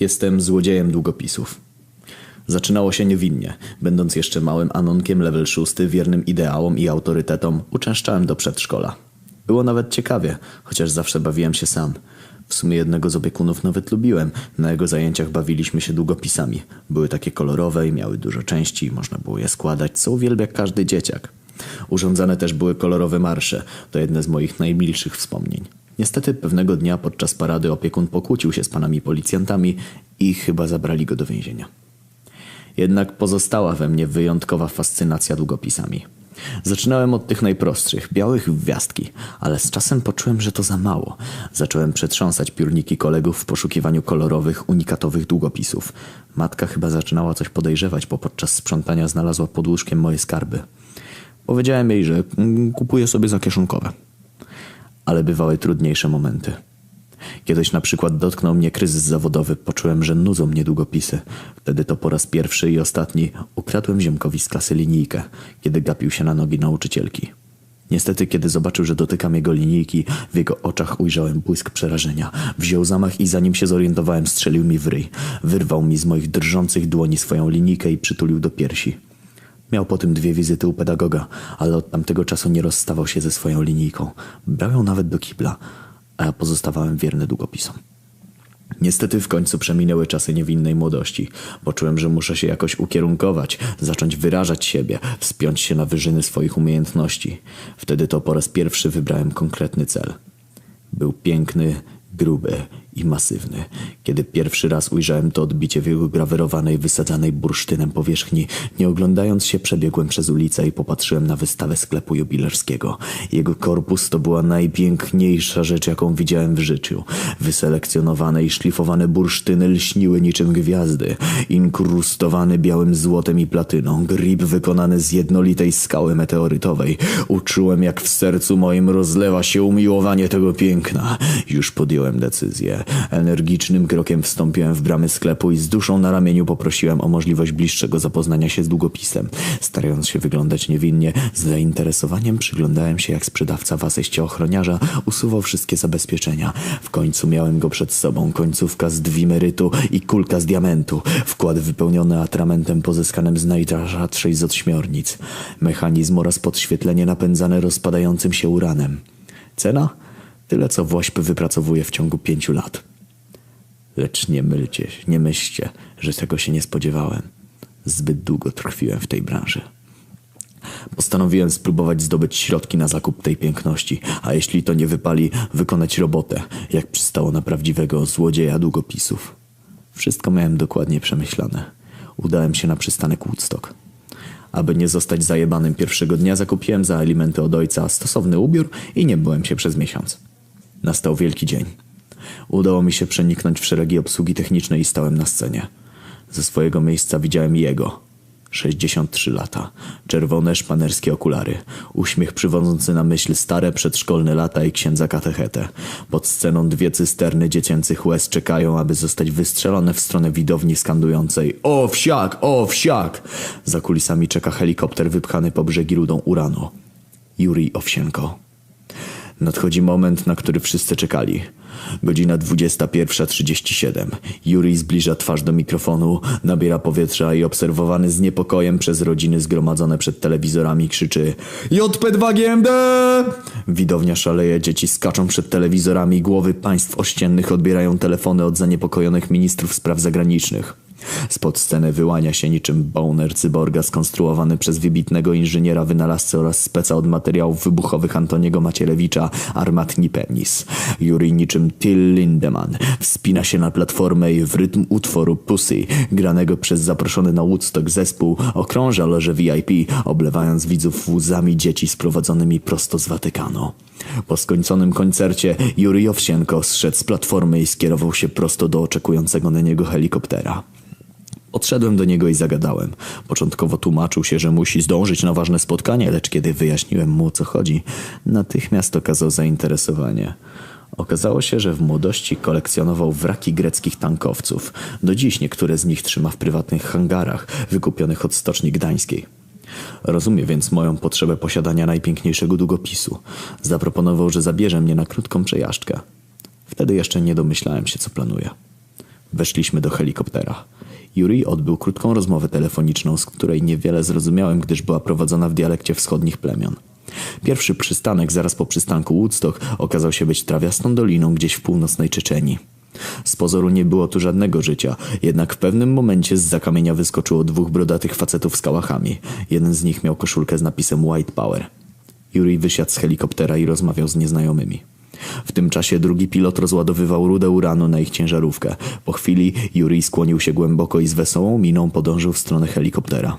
Jestem złodziejem długopisów. Zaczynało się niewinnie. Będąc jeszcze małym anonkiem level 6, wiernym ideałom i autorytetom, uczęszczałem do przedszkola. Było nawet ciekawie, chociaż zawsze bawiłem się sam. W sumie jednego z opiekunów nawet lubiłem. Na jego zajęciach bawiliśmy się długopisami. Były takie kolorowe i miały dużo części, można było je składać, co uwielbia każdy dzieciak. Urządzane też były kolorowe marsze. To jedne z moich najmilszych wspomnień. Niestety pewnego dnia podczas parady opiekun pokłócił się z panami policjantami i chyba zabrali go do więzienia. Jednak pozostała we mnie wyjątkowa fascynacja długopisami. Zaczynałem od tych najprostszych, białych gwiazdki, ale z czasem poczułem, że to za mało. Zacząłem przetrząsać piórniki kolegów w poszukiwaniu kolorowych, unikatowych długopisów. Matka chyba zaczynała coś podejrzewać, bo podczas sprzątania znalazła pod łóżkiem moje skarby. Powiedziałem jej, że mm, kupuję sobie zakieszonkowe. Ale bywały trudniejsze momenty. Kiedyś na przykład dotknął mnie kryzys zawodowy, poczułem, że nudzą mnie długopisy. Wtedy to po raz pierwszy i ostatni ukradłem ziomkowi z klasy linijkę, kiedy gapił się na nogi nauczycielki. Niestety, kiedy zobaczył, że dotykam jego linijki, w jego oczach ujrzałem błysk przerażenia. Wziął zamach i zanim się zorientowałem, strzelił mi w ryj. Wyrwał mi z moich drżących dłoni swoją linijkę i przytulił do piersi. Miał po tym dwie wizyty u pedagoga, ale od tamtego czasu nie rozstawał się ze swoją linijką. Brał ją nawet do kibla, a ja pozostawałem wierny długopisom. Niestety w końcu przeminęły czasy niewinnej młodości. Poczułem, że muszę się jakoś ukierunkować, zacząć wyrażać siebie, wspiąć się na wyżyny swoich umiejętności. Wtedy to po raz pierwszy wybrałem konkretny cel. Był piękny, gruby i masywny. Kiedy pierwszy raz ujrzałem to odbicie w jego grawerowanej, wysadzanej bursztynem powierzchni, nie oglądając się przebiegłem przez ulicę i popatrzyłem na wystawę sklepu jubilerskiego. Jego korpus to była najpiękniejsza rzecz, jaką widziałem w życiu. Wyselekcjonowane i szlifowane bursztyny lśniły niczym gwiazdy, inkrustowane białym złotem i platyną, grip wykonany z jednolitej skały meteorytowej. Uczułem, jak w sercu moim rozlewa się umiłowanie tego piękna. Już podjąłem decyzję. Energicznym krokiem wstąpiłem w bramy sklepu i z duszą na ramieniu poprosiłem o możliwość bliższego zapoznania się z długopisem. Starając się wyglądać niewinnie, z zainteresowaniem przyglądałem się, jak sprzedawca w asyście ochroniarza usuwał wszystkie zabezpieczenia. W końcu miałem go przed sobą, końcówka z dwimerytu i kulka z diamentu, wkład wypełniony atramentem pozyskanym z najdraższej z odśmiornic, mechanizm oraz podświetlenie napędzane rozpadającym się uranem. Cena? Tyle, co Wośp wypracowuje w ciągu pięciu lat. Lecz nie mylcie, nie myślcie, że tego się nie spodziewałem. Zbyt długo trwiłem w tej branży. Postanowiłem spróbować zdobyć środki na zakup tej piękności, a jeśli to nie wypali, wykonać robotę, jak przystało na prawdziwego złodzieja długopisów. Wszystko miałem dokładnie przemyślane. Udałem się na przystanek Woodstock. Aby nie zostać zajebanym pierwszego dnia, zakupiłem za alimenty od ojca stosowny ubiór i nie byłem się przez miesiąc. Nastał wielki dzień. Udało mi się przeniknąć w szeregi obsługi technicznej i stałem na scenie. Ze swojego miejsca widziałem jego. 63 lata, czerwone szpanerskie okulary, uśmiech przywodzący na myśl stare przedszkolne lata i księdza katechetę. Pod sceną dwie cysterny dziecięcych łez czekają, aby zostać wystrzelone w stronę widowni skandującej O wsiak, o wsiak! Za kulisami czeka helikopter wypchany po brzegi rudą uranu. Jurij Owsienko. Nadchodzi moment, na który wszyscy czekali. Godzina 21.37. Jurij zbliża twarz do mikrofonu, nabiera powietrza i obserwowany z niepokojem przez rodziny zgromadzone przed telewizorami krzyczy JP2GMD! Widownia szaleje, dzieci skaczą przed telewizorami, głowy państw ościennych odbierają telefony od zaniepokojonych ministrów spraw zagranicznych. Spod sceny wyłania się niczym boner cyborga skonstruowany przez wybitnego inżyniera wynalazcę oraz speca od materiałów wybuchowych Antoniego Macierewicza, armatni penis. Juri niczym Till Lindemann wspina się na platformę i w rytm utworu Pussy, granego przez zaproszony na Woodstock zespół, okrąża loże VIP, oblewając widzów łzami dzieci sprowadzonymi prosto z Watykanu. Po skończonym koncercie Juri Owsienko zszedł z platformy i skierował się prosto do oczekującego na niego helikoptera. Odszedłem do niego i zagadałem. Początkowo tłumaczył się, że musi zdążyć na ważne spotkanie, lecz kiedy wyjaśniłem mu o co chodzi, natychmiast okazał zainteresowanie. Okazało się, że w młodości kolekcjonował wraki greckich tankowców. Do dziś niektóre z nich trzyma w prywatnych hangarach, wykupionych od Stoczni Gdańskiej. Rozumie więc moją potrzebę posiadania najpiękniejszego długopisu. Zaproponował, że zabierze mnie na krótką przejażdżkę. Wtedy jeszcze nie domyślałem się, co planuje. Weszliśmy do helikoptera. Yuri odbył krótką rozmowę telefoniczną, z której niewiele zrozumiałem, gdyż była prowadzona w dialekcie wschodnich plemion. Pierwszy przystanek zaraz po przystanku Woodstock okazał się być trawiastą doliną gdzieś w północnej Czeczeni. Z pozoru nie było tu żadnego życia, jednak w pewnym momencie z zakamienia wyskoczyło dwóch brodatych facetów z kałachami. Jeden z nich miał koszulkę z napisem White Power. Yuri wysiadł z helikoptera i rozmawiał z nieznajomymi. W tym czasie drugi pilot rozładowywał rudę uranu na ich ciężarówkę. Po chwili Yuri skłonił się głęboko i z wesołą miną podążył w stronę helikoptera.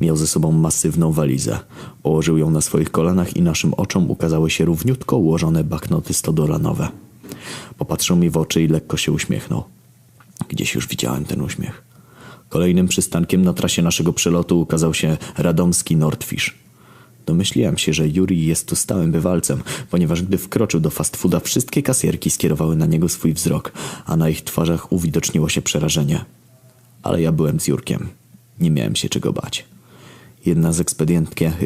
Miał ze sobą masywną walizę. Położył ją na swoich kolanach i naszym oczom ukazały się równiutko ułożone baknoty stodolanowe. Popatrzył mi w oczy i lekko się uśmiechnął. Gdzieś już widziałem ten uśmiech. Kolejnym przystankiem na trasie naszego przelotu ukazał się radomski Nordfish. Domyśliłem się, że Yuri jest tu stałym bywalcem, ponieważ gdy wkroczył do fast fooda, wszystkie kasierki skierowały na niego swój wzrok, a na ich twarzach uwidoczniło się przerażenie. Ale ja byłem z Jurkiem. Nie miałem się czego bać. Jedna z,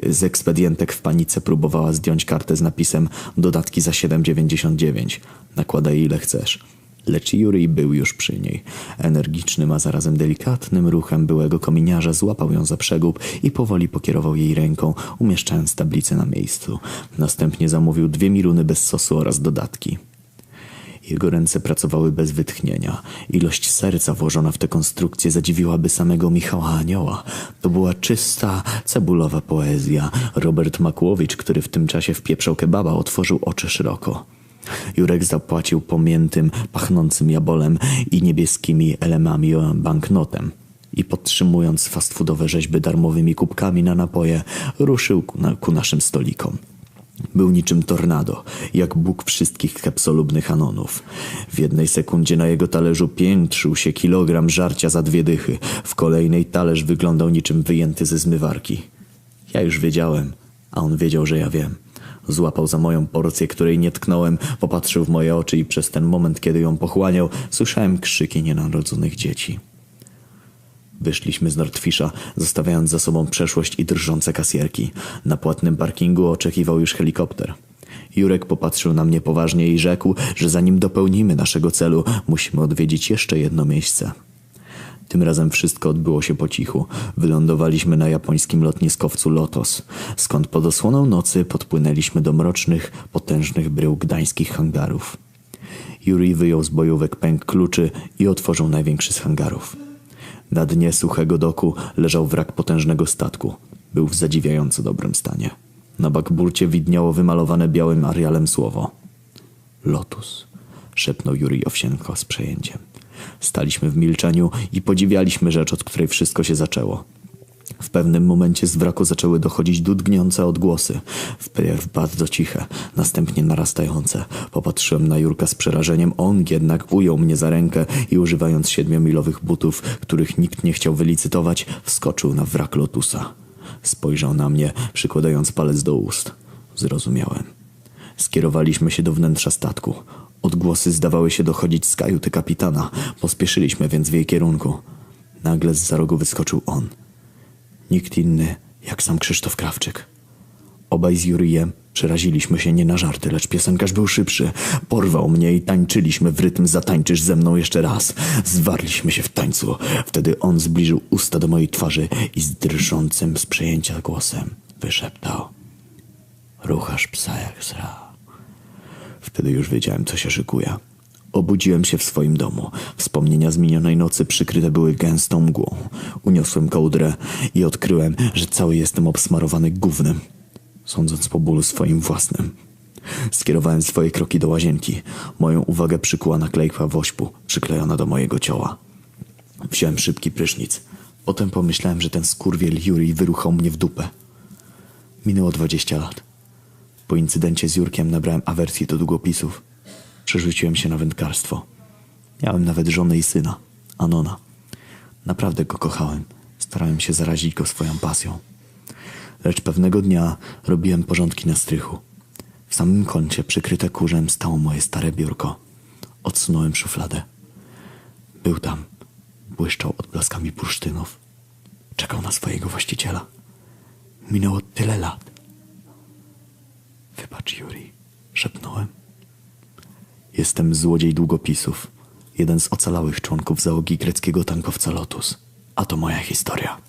z ekspedientek w panice próbowała zdjąć kartę z napisem dodatki za 7,99. Nakładaj ile chcesz. Lecz Yuri był już przy niej. Energicznym, a zarazem delikatnym ruchem byłego kominiarza złapał ją za przegub i powoli pokierował jej ręką, umieszczając tablicę na miejscu. Następnie zamówił dwie miruny bez sosu oraz dodatki. Jego ręce pracowały bez wytchnienia. Ilość serca włożona w tę konstrukcję zadziwiłaby samego Michała Anioła. To była czysta, cebulowa poezja. Robert Makłowicz, który w tym czasie wpieprzał kebaba, otworzył oczy szeroko. Jurek zapłacił pomiętym, pachnącym jabolem i niebieskimi elemami banknotem i podtrzymując fast foodowe rzeźby darmowymi kubkami na napoje, ruszył ku, na, ku naszym stolikom. Był niczym tornado, jak Bóg wszystkich kepsolubnych anonów. W jednej sekundzie na jego talerzu piętrzył się kilogram żarcia za dwie dychy, w kolejnej talerz wyglądał niczym wyjęty ze zmywarki. Ja już wiedziałem, a on wiedział, że ja wiem. Złapał za moją porcję, której nie tknąłem, popatrzył w moje oczy i przez ten moment, kiedy ją pochłaniał, słyszałem krzyki nienarodzonych dzieci. Wyszliśmy z Nordfisza, zostawiając za sobą przeszłość i drżące kasierki. Na płatnym parkingu oczekiwał już helikopter. Jurek popatrzył na mnie poważnie i rzekł, że zanim dopełnimy naszego celu, musimy odwiedzić jeszcze jedno miejsce. Tym razem wszystko odbyło się po cichu. Wylądowaliśmy na japońskim lotniskowcu Lotos, skąd pod osłoną nocy podpłynęliśmy do mrocznych, potężnych brył gdańskich hangarów. Yuri wyjął z bojówek pęk kluczy i otworzył największy z hangarów. Na dnie suchego doku leżał wrak potężnego statku. Był w zadziwiająco dobrym stanie. Na bakburcie widniało wymalowane białym arialem słowo. Lotus, szepnął Juri Owsienko z przejęciem. Staliśmy w milczeniu i podziwialiśmy rzecz, od której wszystko się zaczęło. W pewnym momencie z wraku zaczęły dochodzić dudgniące odgłosy. Wpierw bardzo ciche, następnie narastające. Popatrzyłem na Jurka z przerażeniem. On jednak ujął mnie za rękę i używając siedmiomilowych butów, których nikt nie chciał wylicytować, wskoczył na wrak lotusa. Spojrzał na mnie, przykładając palec do ust. Zrozumiałem. Skierowaliśmy się do wnętrza statku. Odgłosy zdawały się dochodzić z kajuty kapitana. Pospieszyliśmy więc w jej kierunku. Nagle z za rogu wyskoczył on. Nikt inny jak sam Krzysztof Krawczyk. Obaj z Jurijem przeraziliśmy się nie na żarty, lecz piosenkarz był szybszy. Porwał mnie i tańczyliśmy w rytm Zatańczysz ze mną jeszcze raz. Zwarliśmy się w tańcu. Wtedy on zbliżył usta do mojej twarzy i z drżącym z przejęcia głosem wyszeptał. Ruchasz psa jak zra. Wtedy już wiedziałem, co się szykuje. Obudziłem się w swoim domu. Wspomnienia z minionej nocy przykryte były gęstą mgłą. Uniosłem kołdrę i odkryłem, że cały jestem obsmarowany gównem, sądząc po bólu swoim własnym. Skierowałem swoje kroki do łazienki. Moją uwagę przykuła naklejka wośpu, przyklejona do mojego ciała. Wziąłem szybki prysznic. Potem pomyślałem, że ten skurwiel Juri wyruchał mnie w dupę. Minęło dwadzieścia lat. Po incydencie z Jurkiem nabrałem awersji do długopisów. Przerzuciłem się na wędkarstwo. Miałem nawet żonę i syna, Anona. Naprawdę go kochałem. Starałem się zarazić go swoją pasją. Lecz pewnego dnia robiłem porządki na strychu. W samym kącie, przykryte kurzem, stało moje stare biurko. Odsunąłem szufladę. Był tam. Błyszczał odblaskami bursztynów. Czekał na swojego właściciela. Minęło tyle lat. Wybacz, Juri, szepnąłem. Jestem złodziej długopisów. jeden z ocalałych członków załogi greckiego tankowca Lotus. A to moja historia.